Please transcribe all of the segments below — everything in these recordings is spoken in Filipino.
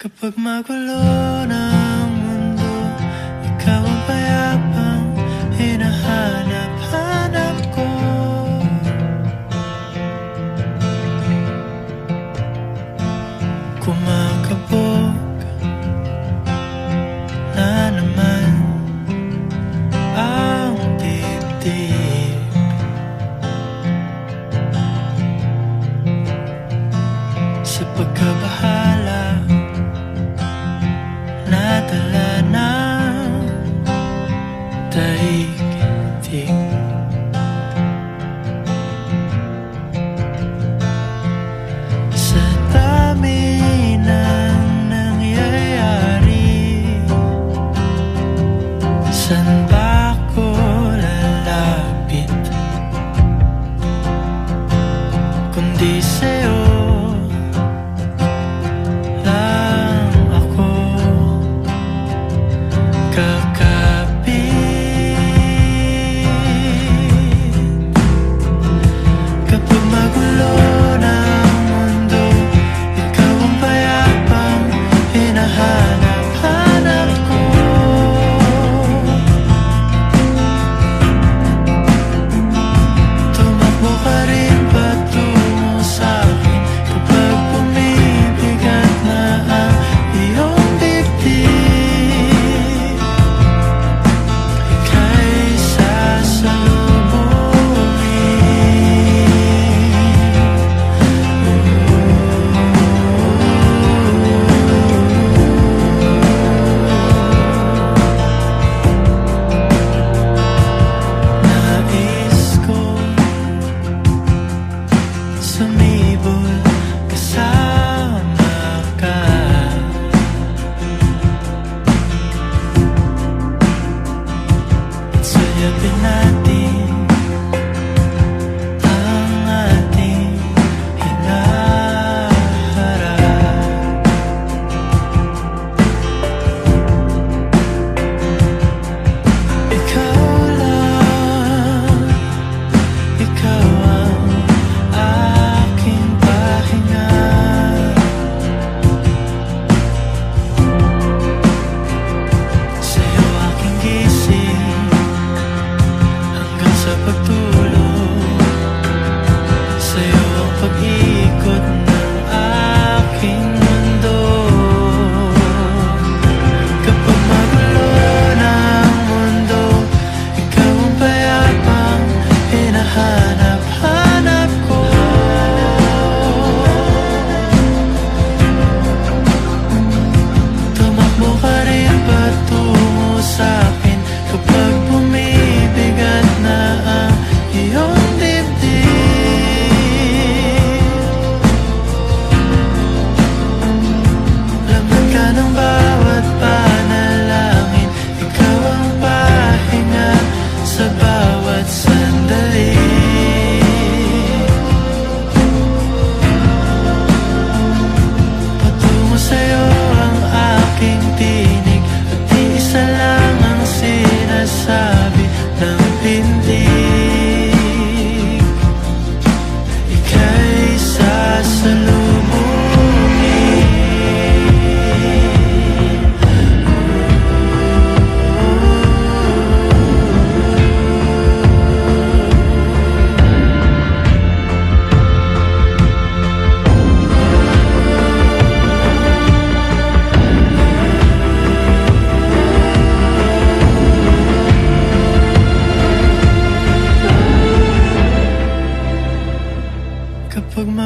Kapag magulo na ang mundo Ikaw ang payapang hinahanap-hanap ko. Kumakabog na naman ang dibdib. Sa pagkabahala dinadala na daigdig Sa dami ng nangyayari San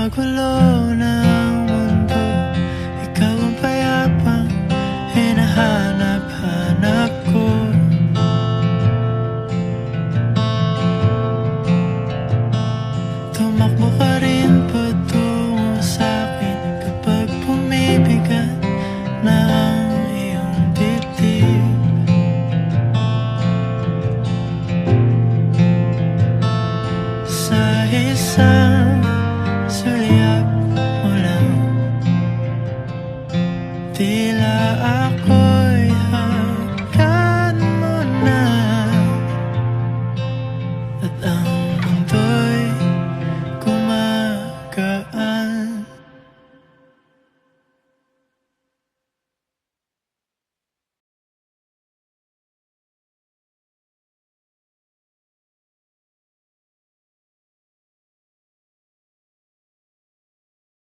快乐。tila ako